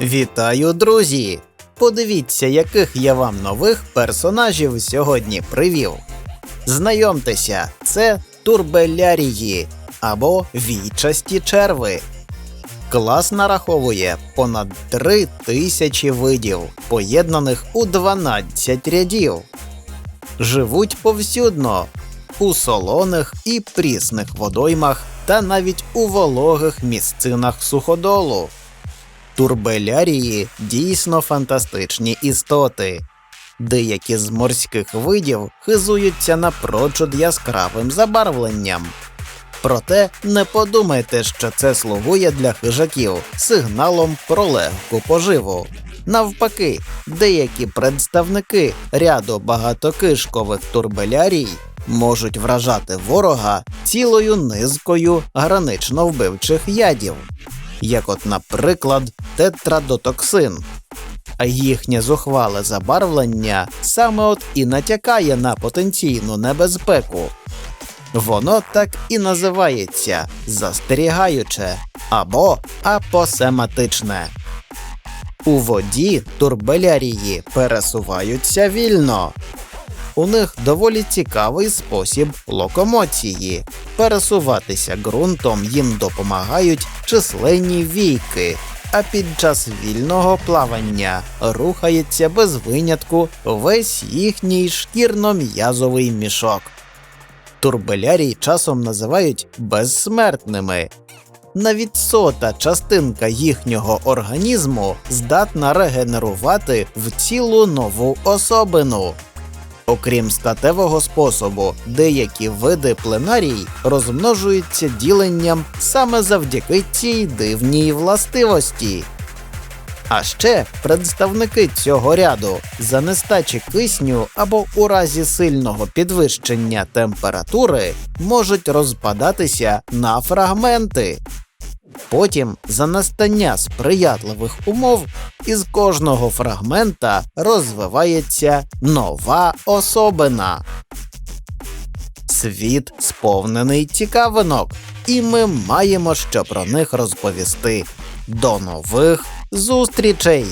Вітаю, друзі! Подивіться, яких я вам нових персонажів сьогодні привів. Знайомтеся, це турбелярії або війчасті черви. Клас нараховує понад 3 тисячі видів, поєднаних у 12 рядів. Живуть повсюдно у солоних і прісних водоймах та навіть у вологих місцинах суходолу. Турбелярії дійсно фантастичні істоти. Деякі з морських видів хизуються напрочуд яскравим забарвленням. Проте не подумайте, що це слугує для хижаків сигналом про легку поживу. Навпаки, деякі представники ряду багатокишкових турбелярій можуть вражати ворога цілою низкою гранично вбивчих ядів, як от, наприклад, тетрадотоксин. А їхнє зухвале забарвлення саме от і натякає на потенційну небезпеку. Воно так і називається застерігаюче або апосематичне. У воді турбелярії пересуваються вільно. У них доволі цікавий спосіб локомоції. Пересуватися ґрунтом їм допомагають численні війки, а під час вільного плавання рухається без винятку весь їхній шкірно-м'язовий мішок. Турбелярій часом називають безсмертними. Навіть сота частинка їхнього організму здатна регенерувати в цілу нову особину. Окрім статевого способу, деякі види пленарій розмножуються діленням саме завдяки цій дивній властивості. А ще представники цього ряду за нестачі кисню або у разі сильного підвищення температури можуть розпадатися на фрагменти. Потім, за настання сприятливих умов, із кожного фрагмента розвивається нова особина. Світ сповнений цікавинок, і ми маємо що про них розповісти. До нових зустрічей!